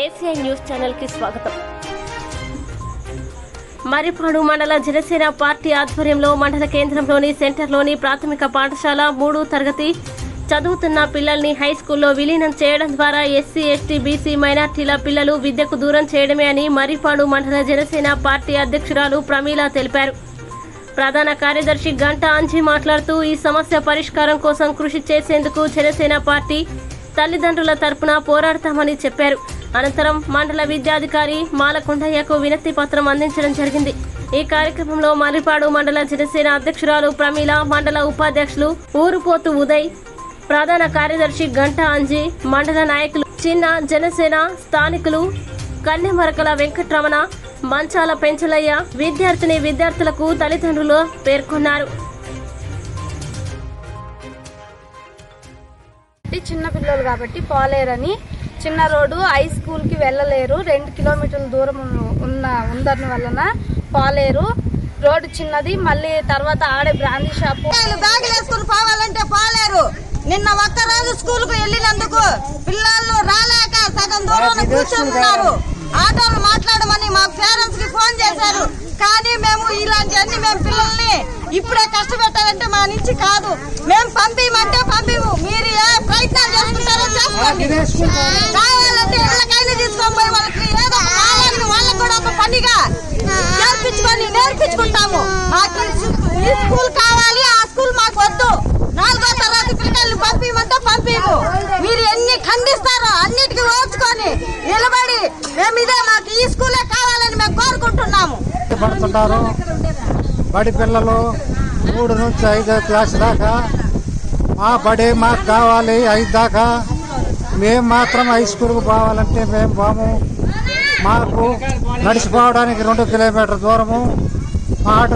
ACI news ఛానల్కి స్వాగతం. మరిపాడు మండల జనసేన పార్టీ ఆధ్వర్యంలో మండల కేంద్రంలోని సెంటర్లోని ప్రాథమిక పాఠశాల మూడు తరగతి చదువుతున్న పిల్లల్ని హై స్కూల్లో విలీనం చేయడం ద్వారా ఎస్సీ ఎస్టీ బీసీ మైనార్టీల పిల్లలు విద్యకు దూరం చేయడమే అని మరిపాడు మండల జనసేన పార్టీ అధ్యక్షురాలు ప్రమీల తెలిపారు. ప్రధాన కార్యదర్శి గంట అంజీ మాట్లాడుతూ ఈ సమస్య పరిష్కారం కోసం కృషి చేసేందుకు జనసేన పార్టీ తల్లిదండ్రుల తరపున పోరాడతామని చెప్పారు. అనంతరం మండల విద్యాధికారి మాలకొండయ్యకు వినతి పత్రం అందించడం జరిగింది. ఈ కార్యక్రమంలో మర్రిపాడు మండల జనసేన అధ్యక్షురాలు ప్రమీల మండల ఉపాధ్యక్షులు ఊరుపోతు ఉదయ్ ప్రధాన కార్యదర్శి గంటా అంజీ మండల నాయకులు చిన్న జనసేన స్థానికులు కన్నెమరకల వెంకట్రమణ మంచాల పెంచలయ్య విద్యార్థిని విద్యార్థులకు తల్లిదండ్రులు పేర్కొన్నారు. చిన్న పిల్లలు కాబట్టి పోలేరని చిన్న రోడ్డు హై స్కూల్కి వెళ్ళలేరు. రెండు కిలోమీటర్ల దూరం ఉన్న ఉందని వలన పోలేరు. రోడ్డు చిన్నది. మళ్ళీ తర్వాత ఆడే బ్రాందీ షాపు బ్యాగులు వేసుకుని పోవాలంటే పోలేరు. నిన్న ఒక్క రోజు స్కూల్కు వెళ్ళినందుకు పిల్లలు రాలేక సగం దూరం కూర్చుంటున్నారు ఆటోలు మాట్లాడమని మా పేరెంట్స్కి ఫోన్ చేశారు. కానీ మేము ఇలాంటివన్నీ మేము పిల్లల్ని ఇప్పుడే కష్టపెట్టాలంటే మా నుంచి కాదు. మేము పంపిమంటే పంపిము. మీరు ఏ ప్రయత్నాలు చేసుకుంటారో చేసుకోండి కావాలంటే ఇళ్ళకైనా తీసుకొని పోయి వాళ్ళకి ఏదో కావాలని వాళ్ళకి కూడా ఒక పనిగా నేర్పించుకొని నేర్పించుకుంటాము మాకు ఈ స్కూల్ కావాలి ఆ స్కూల్ మాకు వద్దు నాలుగో తరగతి పిల్లల్ని పంపిమంటే పంపిము మీరు ఎన్ని ఖండిస్తారో అన్నిటికీ ఓర్చుకొని నిలబడి మేము ఇదే మాకు ఈ స్కూలే కావాలని మేము పడుతుంటారు బడి పిల్లలు మూడు నుంచి ఐదో క్లాస్ దాకా. మా బడి మాకు కావాలి ఐదు దాకా. మేము మాత్రం హై స్కూల్కి పోవాలంటే మేము పోము మాకు నడిచిపోవడానికి రెండు కిలోమీటర్ దూరము. మా ఆటో